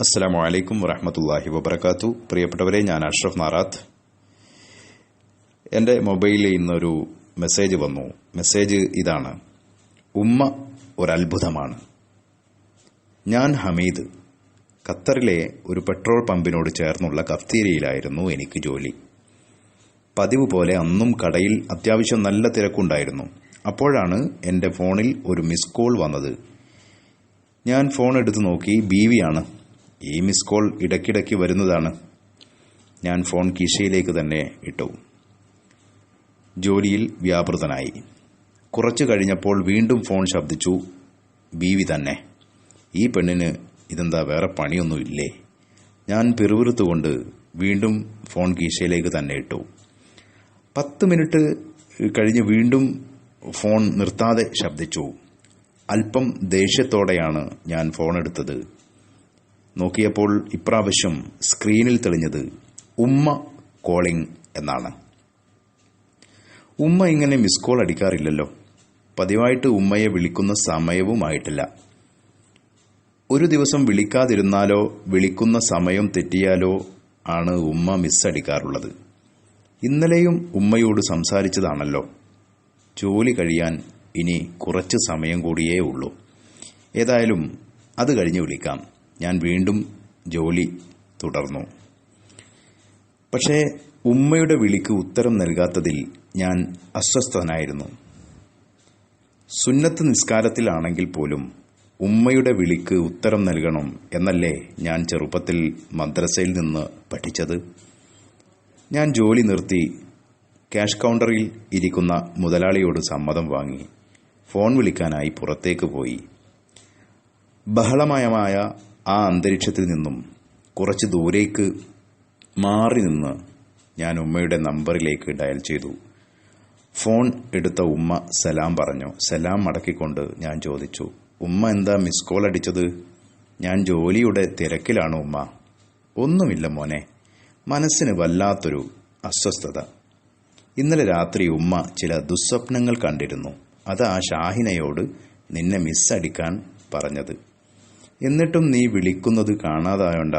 അസ്സാം വലൈക്കും വറഹമത്തല്ലാഹി വബർക്കാത്തു പ്രിയപ്പെട്ടവരെ ഞാൻ അഷ്റഫ് നാറാത്ത്. എന്റെ മൊബൈലിൽ ഇന്നൊരു മെസ്സേജ് വന്നു. മെസ്സേജ് ഇതാണ്. ഉമ്മ ഒരത്ഭുതമാണ്. ഞാൻ ഹമീദ്. ഖത്തറിലെ ഒരു പെട്രോൾ പമ്പിനോട് ചേർന്നുള്ള കഫ്തീരിയയിലായിരുന്നു എനിക്ക് ജോലി. പതിവ് പോലെ അന്നും കടയിൽ അത്യാവശ്യം നല്ല തിരക്കുണ്ടായിരുന്നു. അപ്പോഴാണ് എന്റെ ഫോണിൽ ഒരു മിസ് കോൾ വന്നത്. ഞാൻ ഫോൺ എടുത്തു നോക്കി ബീവിയാണ്. ഈ മിസ് കോൾ ഇടയ്ക്കിടയ്ക്ക് വരുന്നതാണ്. ഞാൻ ഫോൺ കീശയിലേക്ക് തന്നെ ഇട്ടു. ജോലിയിൽ വ്യാപൃതനായി. കുറച്ചു കഴിഞ്ഞപ്പോൾ വീണ്ടും ഫോൺ ശബ്ദിച്ചു. ബീവി തന്നെ. ഈ പെണ്ണിന് ഇതെന്താ വേറെ പണിയൊന്നുമില്ലേ? ഞാൻ പിറുപിറുത്തുകൊണ്ട് വീണ്ടും ഫോൺ കീശയിലേക്ക് തന്നെ ഇട്ടു. പത്ത് മിനിറ്റ് കഴിഞ്ഞ് വീണ്ടും ഫോൺ നിർത്താതെ ശബ്ദിച്ചു. അല്പം ദേഷ്യത്തോടെയാണ് ഞാൻ ഫോൺ എടുത്തത്. നോക്കിയപ്പോൾ ഇപ്രാവശ്യം സ്ക്രീനിൽ തെളിഞ്ഞത് ഉമ്മ കോളിംഗ് എന്നാണ്. ഉമ്മ ഇങ്ങനെ മിസ് കോൾ അടിക്കാറില്ലല്ലോ. പതിവായിട്ട് ഉമ്മയെ വിളിക്കുന്ന സമയവുമായിട്ടില്ല. ഒരു ദിവസം വിളിക്കാതിരുന്നാലോ വിളിക്കുന്ന സമയം തെറ്റിയാലോ ആണ് ഉമ്മ മിസ് അടിക്കാറുള്ളത്. ഇന്നലെയും ഉമ്മയോട് സംസാരിച്ചതാണല്ലോ. ജോലി കഴിയാൻ ഇനി കുറച്ച് സമയം കൂടിയേ ഉള്ളൂ. ഏതായാലും അത് കഴിഞ്ഞ് വിളിക്കാം. ഞാൻ വീണ്ടും ജോലി തുടർന്നു. പക്ഷേ ഉമ്മയുടെ വിളിക്ക് ഉത്തരം നൽകാത്തതിൽ ഞാൻ അസ്വസ്ഥനായിരുന്നു. സുന്നത്ത് നിസ്കാരത്തിലാണെങ്കിൽ പോലും ഉമ്മയുടെ വിളിക്ക് ഉത്തരം നൽകണം എന്നല്ലേ ഞാൻ ചെറുപ്പത്തിൽ മദ്രസയിൽ നിന്ന് പഠിച്ചത്? ഞാൻ ജോലി നിർത്തി ക്യാഷ് കൗണ്ടറിൽ ഇരിക്കുന്ന മുതലാളിയോട് സമ്മതം വാങ്ങി ഫോൺ വിളിക്കാനായി പുറത്തേക്ക് പോയി. ബഹളമയമായ ആ അന്തരീക്ഷത്തിൽ നിന്നും കുറച്ച് ദൂരേക്ക് മാറി നിന്ന് ഞാൻ ഉമ്മയുടെ നമ്പറിലേക്ക് ഡയൽ ചെയ്തു. ഫോൺ എടുത്ത ഉമ്മ സലാം പറഞ്ഞു. സലാം മടക്കിക്കൊണ്ട് ഞാൻ ചോദിച്ചു ഉമ്മ എന്താ മിസ് കോൾ അടിച്ചത്? ഞാൻ ജോലിയുടെ തിരക്കിലാണ് ഉമ്മ. ഒന്നുമില്ല മോനെ മനസ്സിന് വല്ലാത്തൊരു അസ്വസ്ഥത. ഇന്നലെ രാത്രി ഉമ്മ ചില ദുസ്വപ്നങ്ങൾ കണ്ടിരുന്നു. അത് ആ ഷാഹിനയോട് നിന്നെ മിസ്സടിക്കാൻ പറഞ്ഞത്. എന്നിട്ടും നീ വിളിക്കുന്നത് കാണാതായോണ്ട.